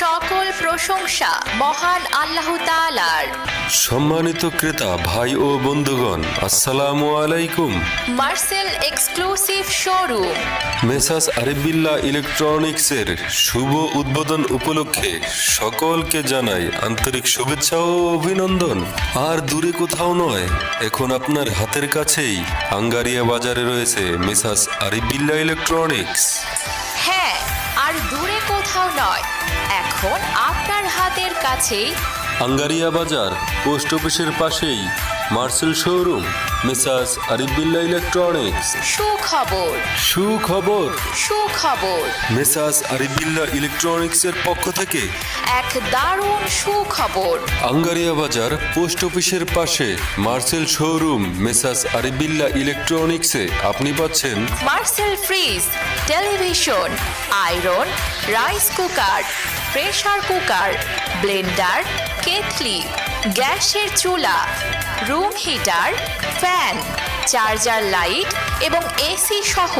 সকল প্রশংসা মহান আল্লাহ তাআলার। সম্মানিত ক্রেতা ভাই ও বন্ধুগণ আসসালামু আলাইকুম। Marcel exclusive showroom. Messrs Aribilla ইলেকট্রনিক্সের শুভ উদ্বোধন উপলক্ষে সকলকে জানাই আন্তরিক শুভেচ্ছা ও অভিনন্দন। আর দূরে কোথাও নয় এখন আপনার হাতের কাছেই আঙ্গারিয়া বাজারে রয়েছে মেসাস আরিবিল্লা ইলেকট্রনিক্স। এখন আপনার হাতের কাছেই। আঙ্গারিয়া বাজার পোস্ট অফিসের পাশেই Marcel showroom messrs Aribilla electronics. সুখবর। সুখবর। সুখবর। মেসাস আরিবিল্লা ইলেকট্রনিক্সের পক্ষ থেকে। এক দারুণ সুখবর। আঙ্গারিয়া বাজার পোস্ট অফিসের পাশে মার্সেল শোরুম মেসাস আরিবিল্লা ইলেকট্রনিক্সে। আপনি পাচ্ছেন Marcel fridge television iron rice cooker. Pressure cooker blender kettle গ্যাসের চুলা room heater fan. Charger light এবং এসি সহ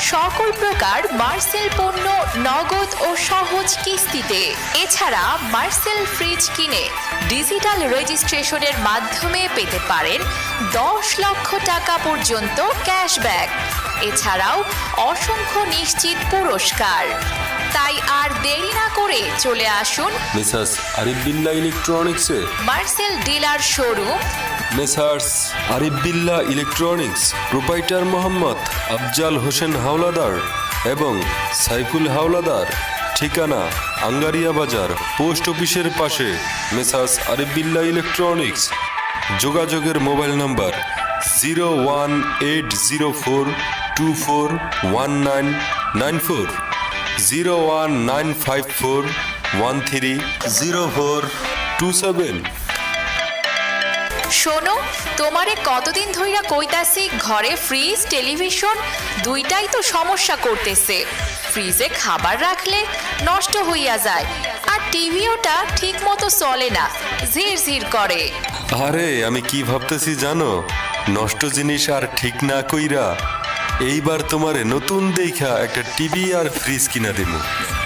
সকল প্রকার মার্সেল পণ্য নগদ ও সহজ কিস্তিতে। এছাড়া মার্সেল ফ্রিজ কিনে ডিজিটাল রেজিস্ট্রেশনের মাধ্যমে পেতে পারেন দশ লক্ষ টাকা পর্যন্ত ক্যাশব্যাক। এছাড়াও অসংখ্য নিশ্চিত পুরস্কার। তাই আর দেরি না করে চলে আসুন messrs ইলেকট্রনিক্সে Marcel dealer showroom messrs Aribilla electronics proprietor Mohammad Afzal Hossain Howlader এবং সাইফুল হাওলাদার ঠিকানা আঙ্গারিয়া বাজার, পোস্ট অফিসের পাশে। মেসাস আরিবিল্লা ইলেকট্রনিক্স যোগাযোগের mobile number zero one eight zero four two four one nine nine four zero one nine five four one three zero four two seven শোনো তোমারে কতদিন ধইরা কইতাছি ঘরে ফ্রিজ টেলিভিশন দুইটাই তো সমস্যা করতেছে। ফ্রিজে খাবার রাখলে নষ্ট হইয়া যায় আর টিভিওটা ঠিক মতো চলে না ঝির ঝির করে। আরে আমি কি ভাবতেছি জানো? নষ্ট জিনিস আর ঠিক না কইরা এইবার তোমারে নতুন দেখা একটা টিভি আর ফ্রিজ কিনা দেব।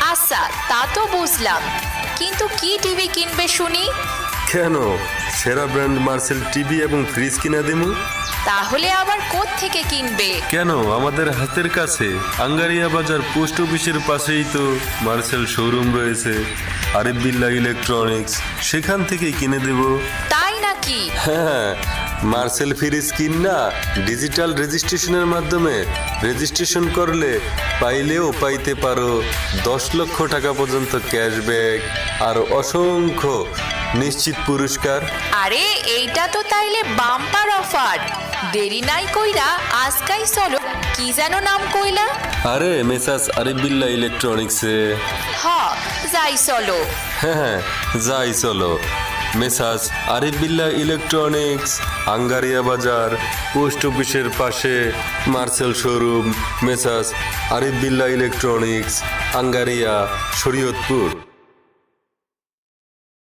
আচ্ছা তা তো বুঝলাম। কিন্তু কি টিভি কিনবে শুনি? কেন? সেরা ব্র্যান্ড মার্সেল টিভি এবং ফ্রিজ কিনা দেবো তাহলে আবার কোথ থেকে কিনবে? কেন? আমাদের হাতের কাছে আঙ্গারিয়া বাজার পোস্ট অফিসের পাশেই তো মার্সেল শোরুম রয়েছে। আরিফ বিল্লা ইলেকট্রনিক্স সেখান থেকে কিনে দেব। তাই নাকি? হ্যাঁ মার্সেল ফ্রিজ কিন না ডিজিটাল রেজিস্ট্রেশনের মাধ্যমে রেজিস্ট্রেশন করলে পাইলেও পাইতে পারো দশ লক্ষ টাকা পর্যন্ত ক্যাশব্যাক। আর অসংখ্য নিশ্চিত পুরস্কার। আরে এইটা তো তাইলে বাম্পার অফার। দেরি নাই কইরা আজকাই চলো কি যেন নাম কইলা? আরে মেসাস আরিবিল্লা ইলেকট্রনিক্সে। হ যাই চলো। হ্যাঁ যাই চলো। মেসাস আরিবিল্লা ইলেকট্রনিক্স, আঙ্গারিয়া বাজার, পোস্ট অফিসের পাশে Marcel showroom messrs Aribilla electronics, Angaria, Shariatpur.